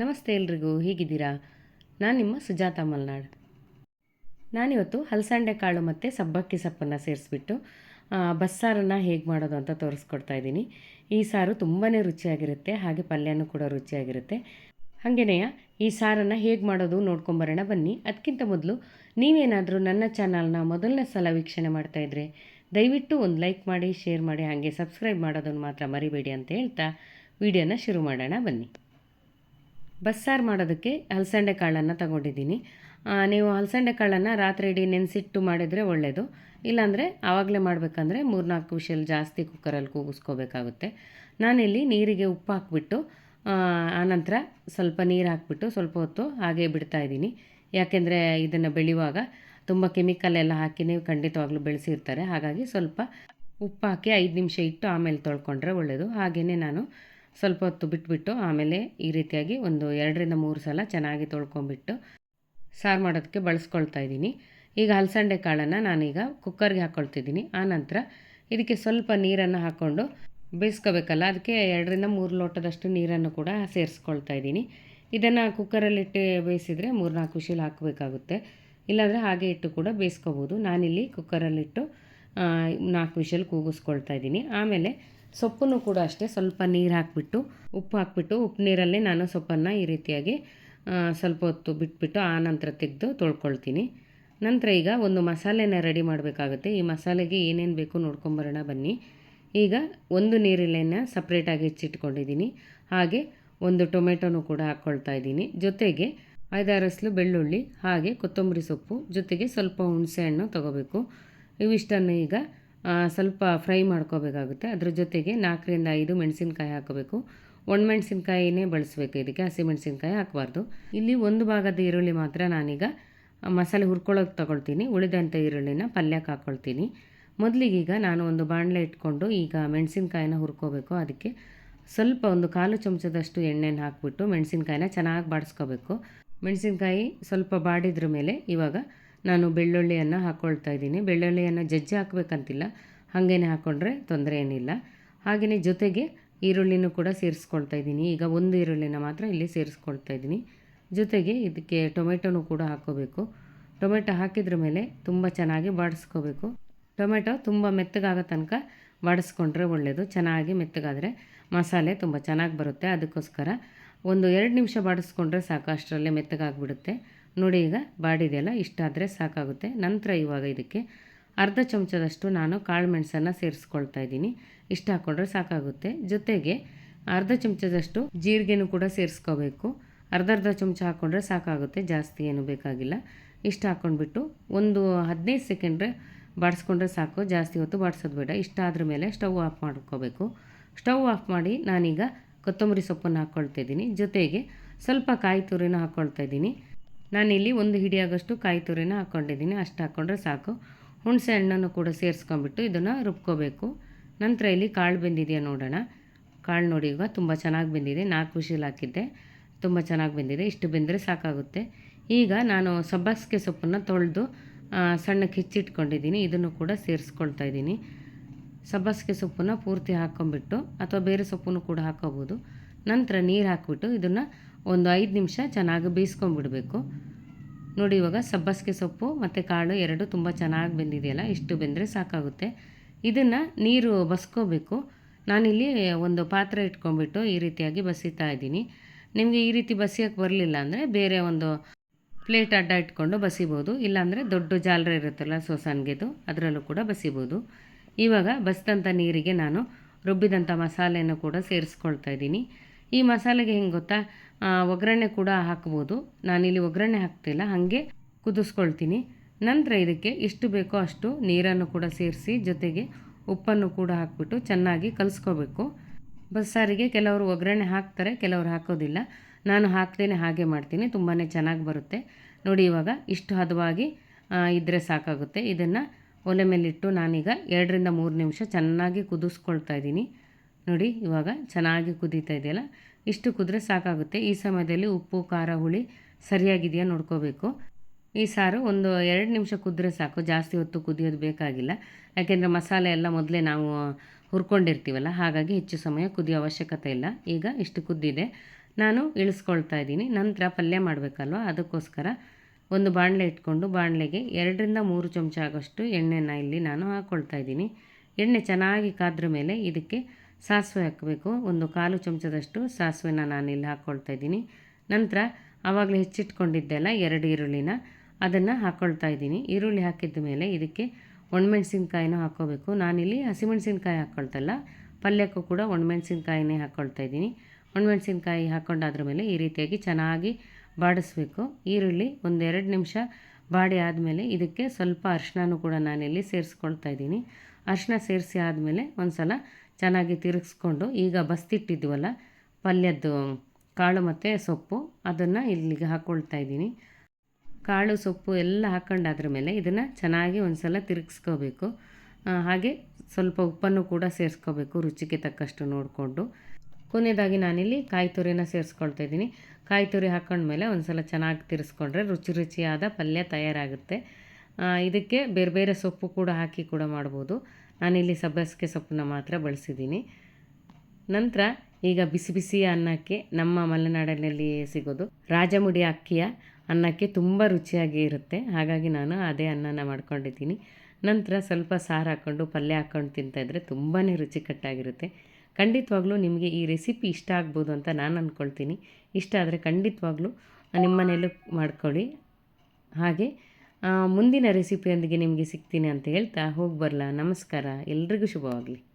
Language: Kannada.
ನಮಸ್ತೆ ಎಲ್ರಿಗೂ, ಹೇಗಿದ್ದೀರಾ? ನಾನು ನಿಮ್ಮ ಸುಜಾತ ಮಲ್ನಾಡ್. ನಾನಿವತ್ತು ಹಲಸಂಡೆ ಕಾಳು ಮತ್ತು ಸಬ್ಬಕ್ಕಿ ಸೊಪ್ಪನ್ನು ಸೇರಿಸ್ಬಿಟ್ಟು ಬಸ್ಸಾರನ್ನು ಹೇಗೆ ಮಾಡೋದು ಅಂತ ತೋರಿಸ್ಕೊಡ್ತಾ ಇದ್ದೀನಿ. ಈ ಸಾರು ತುಂಬಾ ರುಚಿಯಾಗಿರುತ್ತೆ, ಹಾಗೆ ಪಲ್ಯನೂ ಕೂಡ ರುಚಿಯಾಗಿರುತ್ತೆ. ಹಾಗೆಯೇ ಈ ಸಾರನ್ನು ಹೇಗೆ ಮಾಡೋದು ನೋಡ್ಕೊಂಬರೋಣ ಬನ್ನಿ. ಅದಕ್ಕಿಂತ ಮೊದಲು ನೀವೇನಾದರೂ ನನ್ನ ಚಾನಲ್ನ ಮೊದಲನೇ ಸಲ ವೀಕ್ಷಣೆ ಮಾಡ್ತಾಯಿದ್ರೆ ದಯವಿಟ್ಟು ಒಂದು ಲೈಕ್ ಮಾಡಿ, ಶೇರ್ ಮಾಡಿ, ಹಾಗೆ ಸಬ್ಸ್ಕ್ರೈಬ್ ಮಾಡೋದನ್ನು ಮಾತ್ರ ಮರಿಬೇಡಿ ಅಂತ ಹೇಳ್ತಾ ವಿಡಿಯೋನ ಶುರು ಮಾಡೋಣ ಬನ್ನಿ. ಬಸ್ಸಾರು ಮಾಡೋದಕ್ಕೆ ಹಲಸಂಡೆ ಕಾಳನ್ನು ತಗೊಂಡಿದ್ದೀನಿ. ನೀವು ಹಲಸಂಡೆ ಕಾಳನ್ನು ರಾತ್ರಿ ಇಡೀ ನೆನೆಸಿಟ್ಟು ಮಾಡಿದರೆ ಒಳ್ಳೆಯದು ಇಲ್ಲಾಂದರೆ ಆವಾಗಲೇ ಮಾಡಬೇಕಂದ್ರೆ ಮೂರ್ನಾಲ್ಕು ವಿಷಲ್ ಜಾಸ್ತಿ ಕುಕ್ಕರಲ್ಲಿ ಕೂಗಿಸ್ಕೋಬೇಕಾಗುತ್ತೆ. ನಾನಿಲ್ಲಿ ನೀರಿಗೆ ಉಪ್ಪು ಹಾಕ್ಬಿಟ್ಟು ಆನಂತರ ಸ್ವಲ್ಪ ನೀರು ಹಾಕ್ಬಿಟ್ಟು ಸ್ವಲ್ಪ ಹೊತ್ತು ಹಾಗೆ ಬಿಡ್ತಾ ಇದ್ದೀನಿ. ಯಾಕೆಂದರೆ ಇದನ್ನು ಬೆಳೆಯುವಾಗ ತುಂಬ ಕೆಮಿಕಲ್ ಎಲ್ಲ ಹಾಕಿನೇ ಖಂಡಿತವಾಗ್ಲೂ ಬೆಳೆಸಿರ್ತಾರೆ. ಹಾಗಾಗಿ ಸ್ವಲ್ಪ ಉಪ್ಪು ಹಾಕಿ ಐದು ನಿಮಿಷ ಇಟ್ಟು ಆಮೇಲೆ ತೊಳ್ಕೊಂಡ್ರೆ ಒಳ್ಳೆಯದು ಹಾಗೆಯೇ ನಾನು ಸ್ವಲ್ಪ ಹೊತ್ತು ಬಿಟ್ಬಿಟ್ಟು ಆಮೇಲೆ ಈ ರೀತಿಯಾಗಿ ಒಂದು ಎರಡರಿಂದ ಮೂರು ಸಲ ಚೆನ್ನಾಗಿ ತೊಳ್ಕೊಂಬಿಟ್ಟು ಸಾರು ಮಾಡೋದಕ್ಕೆ ಬಳಸ್ಕೊಳ್ತಾ ಇದ್ದೀನಿ. ಈಗ ಹಲಸಂಡೆ ಕಾಳನ್ನು ನಾನೀಗ ಕುಕ್ಕರ್ಗೆ ಹಾಕ್ಕೊಳ್ತಿದ್ದೀನಿ ಆನಂತರ ಇದಕ್ಕೆ ಸ್ವಲ್ಪ ನೀರನ್ನು ಹಾಕ್ಕೊಂಡು ಬೇಯಿಸ್ಕೋಬೇಕಲ್ಲ, ಅದಕ್ಕೆ ಎರಡರಿಂದ ಮೂರು ಲೋಟದಷ್ಟು ನೀರನ್ನು ಕೂಡ ಸೇರಿಸ್ಕೊಳ್ತಾ ಇದ್ದೀನಿ. ಇದನ್ನು ಕುಕ್ಕರಲ್ಲಿಟ್ಟು ಬೇಯಿಸಿದರೆ ಮೂರ್ನಾಲ್ಕು ವಿಷಲ್ ಹಾಕಬೇಕಾಗುತ್ತೆ. ಇಲ್ಲಾಂದರೆ ಹಾಗೆ ಇಟ್ಟು ಕೂಡ ಬೇಯಿಸ್ಕೋಬೋದು. ನಾನಿಲ್ಲಿ ಕುಕ್ಕರಲ್ಲಿಟ್ಟು ನಾಲ್ಕು ವಿಷಲ್ ಕೂಗಿಸ್ಕೊಳ್ತಾ ಇದ್ದೀನಿ. ಆಮೇಲೆ ಸೊಪ್ಪನ್ನು ಕೂಡ ಅಷ್ಟೇ ಸ್ವಲ್ಪ ನೀರು ಹಾಕಿಬಿಟ್ಟು, ಉಪ್ಪು ಹಾಕಿಬಿಟ್ಟು, ಉಪ್ಪು ನೀರಲ್ಲೇ ನಾನು ಸೊಪ್ಪನ್ನು ಈ ರೀತಿಯಾಗಿ ಸ್ವಲ್ಪ ಹೊತ್ತು ಬಿಟ್ಬಿಟ್ಟು ಆ ನಂತರ ತೆಗೆದು ತೊಳ್ಕೊಳ್ತೀನಿ. ನಂತರ ಈಗ ಒಂದು ಮಸಾಲೆನ ರೆಡಿ ಮಾಡಬೇಕಾಗುತ್ತೆ. ಈ ಮಸಾಲೆಗೆ ಏನೇನು ಬೇಕು ನೋಡ್ಕೊಂಬರೋಣ ಬನ್ನಿ. ಈಗ ಒಂದು ನೀರಿಲೆನ ಸಪ್ರೇಟಾಗಿ ಹೆಚ್ಚಿಟ್ಕೊಂಡಿದ್ದೀನಿ. ಹಾಗೆ ಒಂದು ಟೊಮೆಟೊನು ಕೂಡ ಹಾಕ್ಕೊಳ್ತಾ ಇದ್ದೀನಿ. ಜೊತೆಗೆ ಐದಾರಸ್ಲು ಬೆಳ್ಳುಳ್ಳಿ, ಹಾಗೆ ಕೊತ್ತಂಬರಿ ಸೊಪ್ಪು, ಜೊತೆಗೆ ಸ್ವಲ್ಪ ಹುಣಸೆಹಣ್ಣು ತೊಗೋಬೇಕು. ಇವಿಷ್ಟನ್ನು ಈಗ ಸ್ವಲ್ಪ ಫ್ರೈ ಮಾಡ್ಕೋಬೇಕಾಗುತ್ತೆ. ಅದ್ರ ಜೊತೆಗೆ ನಾಲ್ಕರಿಂದ ಐದು ಮೆಣಸಿನ್ಕಾಯಿ ಹಾಕಬೇಕು. ಒಣಮೆಣಸಿನ್ಕಾಯಿನೇ ಬಳಸಬೇಕು. ಇದಕ್ಕೆ ಹಸಿಮೆಣಸಿನ್ಕಾಯಿ ಹಾಕಬಾರ್ದು. ಇಲ್ಲಿ ಒಂದು ಭಾಗದ ಈರುಳ್ಳಿ ಮಾತ್ರ ನಾನೀಗ ಮಸಾಲೆ ಹುರ್ಕೊಳ್ಳೋಕೆ ತಗೊಳ್ತೀನಿ. ಉಳಿದಂಥ ಈರುಳ್ಳಿನ ಪಲ್ಯಕ್ಕೆ ಹಾಕ್ಕೊಳ್ತೀನಿ ಮೊದಲಿಗೀಗ ನಾನು ಒಂದು ಬಾಣಲೆ ಇಟ್ಕೊಂಡು ಈಗ ಮೆಣಸಿನ್ಕಾಯಿನ ಹುರ್ಕೋಬೇಕು. ಅದಕ್ಕೆ ಸ್ವಲ್ಪ ಒಂದು ಕಾಲು ಚಮಚದಷ್ಟು ಎಣ್ಣೆನ ಹಾಕ್ಬಿಟ್ಟು ಮೆಣಸಿನ್ಕಾಯಿನ ಚೆನ್ನಾಗಿ ಬಾಡಿಸ್ಕೋಬೇಕು. ಮೆಣಸಿನ್ಕಾಯಿ ಸ್ವಲ್ಪ ಬಾಡಿದ್ರ ಮೇಲೆ ಇವಾಗ ನಾನು ಬೆಳ್ಳುಳ್ಳಿಯನ್ನು ಹಾಕ್ಕೊಳ್ತಾ ಇದ್ದೀನಿ. ಬೆಳ್ಳುಳ್ಳಿಯನ್ನು ಜಜ್ಜಿ ಹಾಕಬೇಕಂತಿಲ್ಲ. ಹಾಗೇನೆ ಹಾಕ್ಕೊಂಡ್ರೆ ತೊಂದರೆ ಏನಿಲ್ಲ. ಹಾಗೆಯೇ ಜೊತೆಗೆ ಈರುಳ್ಳಿನೂ ಕೂಡ ಸೇರಿಸ್ಕೊಳ್ತಾ ಇದ್ದೀನಿ. ಈಗ ಒಂದು ಈರುಳ್ಳಿನ ಮಾತ್ರ ಇಲ್ಲಿ ಸೇರಿಸ್ಕೊಳ್ತಾ ಇದ್ದೀನಿ. ಜೊತೆಗೆ ಇದಕ್ಕೆ ಟೊಮೆಟೊನೂ ಕೂಡ ಹಾಕ್ಕೋಬೇಕು ಟೊಮೆಟೊ ಹಾಕಿದ್ರ ಮೇಲೆ ತುಂಬ ಚೆನ್ನಾಗಿ ಬಾಡಿಸ್ಕೋಬೇಕು. ಟೊಮೆಟೊ ತುಂಬ ಮೆತ್ತಗಾಗೋ ತನಕ ಬಾಡಿಸ್ಕೊಂಡ್ರೆ ಒಳ್ಳೆಯದು ಚೆನ್ನಾಗಿ ಮೆತ್ತಗಾದರೆ ಮಸಾಲೆ ತುಂಬ ಚೆನ್ನಾಗಿ ಬರುತ್ತೆ. ಅದಕ್ಕೋಸ್ಕರ ಒಂದು ಎರಡು ನಿಮಿಷ ಬಾಡಿಸ್ಕೊಂಡ್ರೆ ಸಾಕು. ಅಷ್ಟರಲ್ಲೇ ಮೆತ್ತಗಾಗ್ಬಿಡುತ್ತೆ. ನೋಡಿ ಈಗ ಬಾಡಿದೆಯಲ್ಲ ಇಷ್ಟಾದರೆ ಸಾಕಾಗುತ್ತೆ. ನಂತರ ಇವಾಗ ಇದಕ್ಕೆ ಅರ್ಧ ಚಮಚದಷ್ಟು ನಾನು ಕಾಳು ಮೆಣಸನ್ನು ಸೇರಿಸ್ಕೊಳ್ತಾ ಇದ್ದೀನಿ. ಇಷ್ಟು ಹಾಕ್ಕೊಂಡ್ರೆ ಸಾಕಾಗುತ್ತೆ. ಜೊತೆಗೆ ಅರ್ಧ ಚಮಚದಷ್ಟು ಜೀರಿಗೆನೂ ಕೂಡ ಸೇರಿಸ್ಕೋಬೇಕು. ಅರ್ಧ ಅರ್ಧ ಚಮಚ ಹಾಕ್ಕೊಂಡ್ರೆ ಸಾಕಾಗುತ್ತೆ, ಜಾಸ್ತಿ ಏನು ಬೇಕಾಗಿಲ್ಲ. ಇಷ್ಟು ಹಾಕ್ಕೊಂಡ್ಬಿಟ್ಟು ಒಂದು ಹದಿನೈದು ಸೆಕೆಂಡ್ರೆ ಬಾಡಿಸ್ಕೊಂಡ್ರೆ ಸಾಕು. ಜಾಸ್ತಿ ಹೊತ್ತು ಬಾಡಿಸೋದು ಬೇಡ. ಇಷ್ಟ ಆದ್ರ ಮೇಲೆ ಸ್ಟವ್ ಆಫ್ ಮಾಡ್ಕೋಬೇಕು. ಸ್ಟವ್ ಆಫ್ ಮಾಡಿ ನಾನೀಗ ಕೊತ್ತಂಬರಿ ಸೊಪ್ಪನ್ನು ಹಾಕ್ಕೊಳ್ತಾ ಇದ್ದೀನಿ. ಜೊತೆಗೆ ಸ್ವಲ್ಪ ಕಾಯಿ ತುರಿನ ಹಾಕ್ಕೊಳ್ತಾ ಇದ್ದೀನಿ. ನಾನಿಲ್ಲಿ ಒಂದು ಹಿಡಿಯಾಗೋಷ್ಟು ಕಾಯಿ ತುರಿನ ಹಾಕ್ಕೊಂಡಿದ್ದೀನಿ. ಅಷ್ಟು ಹಾಕ್ಕೊಂಡ್ರೆ ಸಾಕು. ಹುಣಸೆ ಹಣ್ಣನ್ನು ಕೂಡ ಸೇರಿಸ್ಕೊಂಡ್ಬಿಟ್ಟು ಇದನ್ನು ರುಬ್ಕೋಬೇಕು. ನಂತರ ಇಲ್ಲಿ ಕಾಳು ಬೆಂದಿದೆಯಾ ನೋಡೋಣ. ಕಾಳು ನೋಡಿ, ಈಗ ತುಂಬ ಚೆನ್ನಾಗಿ ಬೆಂದಿದೆ. ನಾಲ್ಕು ವಿಷಲ್ ಹಾಕಿದ್ದೆ. ತುಂಬ ಚೆನ್ನಾಗಿ ಬೆಂದಿದೆ. ಇಷ್ಟು ಬೆಂದರೆ ಸಾಕಾಗುತ್ತೆ. ಈಗ ನಾನು ಸಬ್ಬಸಿಗೆ ಸೊಪ್ಪನ್ನು ತೊಳೆದು ಸಣ್ಣಕ್ಕೆ ಹೆಚ್ಚಿಟ್ಕೊಂಡಿದ್ದೀನಿ. ಇದನ್ನು ಕೂಡ ಸೇರಿಸ್ಕೊಳ್ತಾ ಇದ್ದೀನಿ. ಸಬ್ಬಸಿಗೆ ಸೊಪ್ಪನ್ನು ಪೂರ್ತಿ ಹಾಕ್ಕೊಂಬಿಟ್ಟು ಅಥವಾ ಬೇರೆ ಸೊಪ್ಪನ್ನು ಕೂಡ ಹಾಕ್ಕೋಬೋದು. ನಂತರ ನೀರು ಹಾಕಿಬಿಟ್ಟು ಇದನ್ನು ಒಂದು ಐದು ನಿಮಿಷ ಚೆನ್ನಾಗಿ ಬೇಯಿಸ್ಕೊಂಬಿಡಬೇಕು ನೋಡಿ ಇವಾಗ ಸಬ್ಬಸಿಗೆ ಸೊಪ್ಪು ಮತ್ತು ಕಾಳು ಎರಡು ತುಂಬ ಚೆನ್ನಾಗಿ ಬೆಂದಿದೆಯಲ್ಲ, ಇಷ್ಟು ಬೆಂದರೆ ಸಾಕಾಗುತ್ತೆ. ಇದನ್ನು ನೀರು ಬಸ್ಕೋಬೇಕು. ನಾನಿಲ್ಲಿ ಒಂದು ಪಾತ್ರೆ ಇಟ್ಕೊಂಡ್ಬಿಟ್ಟು ಈ ರೀತಿಯಾಗಿ ಬಸಿತಾ ಇದ್ದೀನಿ. ನಿಮಗೆ ಈ ರೀತಿ ಬಸಿಯೋಕ್ಕೆ ಬರಲಿಲ್ಲ ಅಂದರೆ ಬೇರೆ ಒಂದು ಪ್ಲೇಟ್ ಅಡ್ಡ ಇಟ್ಕೊಂಡು ಬಸಿಬೋದು. ಇಲ್ಲಾಂದರೆ ದೊಡ್ಡ ಜಾಲರ ಇರುತ್ತಲ್ಲ ಸೋಸನ್ಗೆದು, ಅದರಲ್ಲೂ ಕೂಡ ಬಸಿಬೋದು. ಇವಾಗ ಬಸಿದಂಥ ನೀರಿಗೆ ನಾನು ರುಬ್ಬಿದಂಥ ಮಸಾಲೆಯನ್ನು ಕೂಡ ಸೇರಿಸ್ಕೊಳ್ತಾ ಇದ್ದೀನಿ. ಈ ಮಸಾಲೆಗೆ ಹೆಂಗೆ ಗೊತ್ತಾ? ಒಗ್ಗರಣೆ ಕೂಡ ಹಾಕ್ಬೋದು. ನಾನಿಲ್ಲಿ ಒಗ್ಗರಣೆ ಹಾಕ್ತಿಲ್ಲ, ಹಾಗೆ ಕುದಿಸ್ಕೊಳ್ತೀನಿ. ನಂತರ ಇದಕ್ಕೆ ಎಷ್ಟು ಬೇಕೋ ಅಷ್ಟು ನೀರನ್ನು ಕೂಡ ಸೇರಿಸಿ, ಜೊತೆಗೆ ಉಪ್ಪನ್ನು ಕೂಡ ಹಾಕ್ಬಿಟ್ಟು ಚೆನ್ನಾಗಿ ಕಲಿಸ್ಕೋಬೇಕು. ಬಸ್ಸಾರಿಗೆ ಕೆಲವರು ಒಗ್ಗರಣೆ ಹಾಕ್ತಾರೆ, ಕೆಲವರು ಹಾಕೋದಿಲ್ಲ. ನಾನು ಹಾಕ್ದೇ ಹಾಗೆ ಮಾಡ್ತೀನಿ ತುಂಬಾ ಚೆನ್ನಾಗಿ ಬರುತ್ತೆ. ನೋಡಿ ಇವಾಗ ಇಷ್ಟು ಹದವಾಗಿ ಇದ್ದರೆ ಸಾಕಾಗುತ್ತೆ. ಇದನ್ನು ಒಲೆ ಮೇಲಿಟ್ಟು ನಾನೀಗ ಎರಡರಿಂದ ಮೂರು ನಿಮಿಷ ಚೆನ್ನಾಗಿ ಕುದಿಸ್ಕೊಳ್ತಾ ಇದ್ದೀನಿ. ನೋಡಿ, ಇವಾಗ ಚೆನ್ನಾಗಿ ಕುದೀತಾ ಇದೆಯಲ್ಲ? ಇಷ್ಟು ಕುದ್ರೆ ಸಾಕಾಗುತ್ತೆ. ಈ ಸಮಯದಲ್ಲಿ ಉಪ್ಪು, ಖಾರ, ಹುಳಿ ಸರಿಯಾಗಿದೆಯಾ ನೋಡ್ಕೋಬೇಕು. ಈ ಸಾರು ಒಂದು ಎರಡು ನಿಮಿಷ ಕುದ್ರೆ ಸಾಕು. ಜಾಸ್ತಿ ಹೊತ್ತು ಕುದಿಯೋದು ಬೇಕಾಗಿಲ್ಲ. ಯಾಕೆಂದರೆ ಮಸಾಲೆ ಎಲ್ಲ ಮೊದಲೇ ನಾವು ಹುರ್ಕೊಂಡಿರ್ತೀವಲ್ಲ, ಹಾಗಾಗಿ ಹೆಚ್ಚು ಸಮಯ ಕುದಿಯೋ ಅವಶ್ಯಕತೆ ಇಲ್ಲ. ಈಗ ಇಷ್ಟು ಕುದ್ದಿದೆ. ನಾನು ಇಳಿಸ್ಕೊಳ್ತಾ ಇದ್ದೀನಿ. ನಂತರ ಪಲ್ಯ ಮಾಡಬೇಕಲ್ವ? ಅದಕ್ಕೋಸ್ಕರ ಒಂದು ಬಾಣಲೆ ಇಟ್ಕೊಂಡು ಬಾಣಲೆಗೆ ಎರಡರಿಂದ ಮೂರು ಚಮಚ ಆಗೋಷ್ಟು ಎಣ್ಣೆನ ಇಲ್ಲಿ ನಾನು ಹಾಕ್ಕೊಳ್ತಾ ಇದ್ದೀನಿ. ಎಣ್ಣೆ ಚೆನ್ನಾಗಿ ಕಾದ್ರ ಮೇಲೆ ಇದಕ್ಕೆ ಸಾಸಿವೆ ಹಾಕಬೇಕು. ಒಂದು ಕಾಲು ಚಮಚದಷ್ಟು ಸಾಸಿವೆನ ನಾನು ಇಲ್ಲಿ ಹಾಕ್ಕೊಳ್ತಾ ಇದ್ದೀನಿ. ನಂತರ ಆವಾಗಲೇ ಹೆಚ್ಚಿಟ್ಕೊಂಡಿದ್ದೆಲ್ಲ ಎರಡು ಈರುಳ್ಳಿನ ಅದನ್ನು ಹಾಕ್ಕೊಳ್ತಾ ಇದ್ದೀನಿ. ಈರುಳ್ಳಿ ಹಾಕಿದ ಮೇಲೆ ಇದಕ್ಕೆ ಒಣಮೆಣ್ಸಿನ್ಕಾಯಿನೂ ಹಾಕ್ಕೋಬೇಕು ನಾನಿಲ್ಲಿ ಹಸಿಮೆಣ್ಸಿನ್ಕಾಯಿ ಹಾಕ್ಕೊಳ್ತಲ್ಲ ಪಲ್ಯಕ್ಕೂ ಕೂಡ ಒಣಮೆಣ್ಸಿನ್ಕಾಯಿನೇ ಹಾಕ್ಕೊಳ್ತಾ ಇದ್ದೀನಿ. ಒಣಮೆಣ್ಸಿನ್ಕಾಯಿ ಹಾಕ್ಕೊಂಡಾದ್ರ ಮೇಲೆ ಈ ರೀತಿಯಾಗಿ ಚೆನ್ನಾಗಿ ಬಾಡಿಸ್ಬೇಕು. ಈರುಳ್ಳಿ ಒಂದೆರಡು ನಿಮಿಷ ಬಾಡಿ ಆದಮೇಲೆ ಇದಕ್ಕೆ ಸ್ವಲ್ಪ ಅರಿಶಿನೂ ಕೂಡ ನಾನಿಲ್ಲಿ ಸೇರಿಸ್ಕೊಳ್ತಾ ಇದ್ದೀನಿ. ಅರಿಶಿನ ಸೇರಿಸಿ ಆದಮೇಲೆ ಒಂದು ಸಲ ಚೆನ್ನಾಗಿ ತಿರುಗಿಸ್ಕೊಂಡು ಈಗ ಬಸ್ತಿಟ್ಟಿದ್ವಲ್ಲ, ಪಲ್ಯದ್ದು ಕಾಳು ಮತ್ತು ಸೊಪ್ಪು, ಅದನ್ನು ಇಲ್ಲಿಗೆ ಹಾಕ್ಕೊಳ್ತಾ ಇದ್ದೀನಿ. ಕಾಳು, ಸೊಪ್ಪು ಎಲ್ಲ ಹಾಕ್ಕೊಂಡಾದ್ರ ಮೇಲೆ ಇದನ್ನು ಚೆನ್ನಾಗಿ ಒಂದು ಸಲ ತಿರುಗಿಸ್ಕೋಬೇಕು ಹಾಗೆ ಸ್ವಲ್ಪ ಉಪ್ಪನ್ನು ಕೂಡ ಸೇರಿಸ್ಕೋಬೇಕು, ರುಚಿಗೆ ತಕ್ಕಷ್ಟು ನೋಡಿಕೊಂಡು. ಕೊನೆಯದಾಗಿ ನಾನಿಲ್ಲಿ ಕಾಯಿ ತುರಿನ ಸೇರಿಸ್ಕೊಳ್ತಾ ಇದ್ದೀನಿ. ಕಾಯಿ ತುರಿ ಹಾಕ್ಕೊಂಡ್ಮೇಲೆ ಒಂದು ಸಲ ಚೆನ್ನಾಗಿ ತಿರ್ಸ್ಕೊಂಡ್ರೆ ರುಚಿ ರುಚಿಯಾದ ಪಲ್ಯ ತಯಾರಾಗುತ್ತೆ. ಇದಕ್ಕೆ ಬೇರೆ ಬೇರೆ ಸೊಪ್ಪು ಕೂಡ ಹಾಕಿ ಕೂಡ ಮಾಡ್ಬೋದು. ನಾನಿಲ್ಲಿ ಸಬ್ಬಸಿಗೆ ಸೊಪ್ಪನ್ನ ಮಾತ್ರ ಬಳಸಿದ್ದೀನಿ. ನಂತರ ಈಗ ಬಿಸಿ ಬಿಸಿ ಅನ್ನಕ್ಕೆ ನಮ್ಮ ಮಲೆನಾಡಿನಲ್ಲಿ ಸಿಗೋದು ರಾಜಮುಡಿ ಅಕ್ಕಿಯ ಅನ್ನಕ್ಕೆ ತುಂಬ ರುಚಿಯಾಗಿ ಇರುತ್ತೆ. ಹಾಗಾಗಿ ನಾನು ಅದೇ ಅನ್ನನ ಮಾಡ್ಕೊಂಡಿದ್ದೀನಿ. ನಂತರ ಸ್ವಲ್ಪ ಸಾರು ಹಾಕ್ಕೊಂಡು, ಪಲ್ಯ ಹಾಕ್ಕೊಂಡು ತಿಂತಾಯಿದ್ರೆ ತುಂಬಾ ರುಚಿಕಟ್ಟಾಗಿರುತ್ತೆ. ಖಂಡಿತವಾಗ್ಲೂ ನಿಮಗೆ ಈ ರೆಸಿಪಿ ಇಷ್ಟ ಆಗ್ಬೋದು ಅಂತ ನಾನು ಅಂದ್ಕೊಳ್ತೀನಿ ಇಷ್ಟ ಆದರೆ ಖಂಡಿತವಾಗ್ಲೂ ನಿಮ್ಮ ಮನೇಲೂ ಮಾಡ್ಕೊಳ್ಳಿ. ಹಾಗೆ ಮುಂದಿನ ರೆಸಿಪಿಯೊಂದಿಗೆ ನಿಮಗೆ ಸಿಗ್ತೀನಿ ಅಂತ ಹೇಳ್ತಾ ಹೋಗಿ ಬರಲಾ. ನಮಸ್ಕಾರ. ಎಲ್ರಿಗೂ ಶುಭವಾಗಲಿ.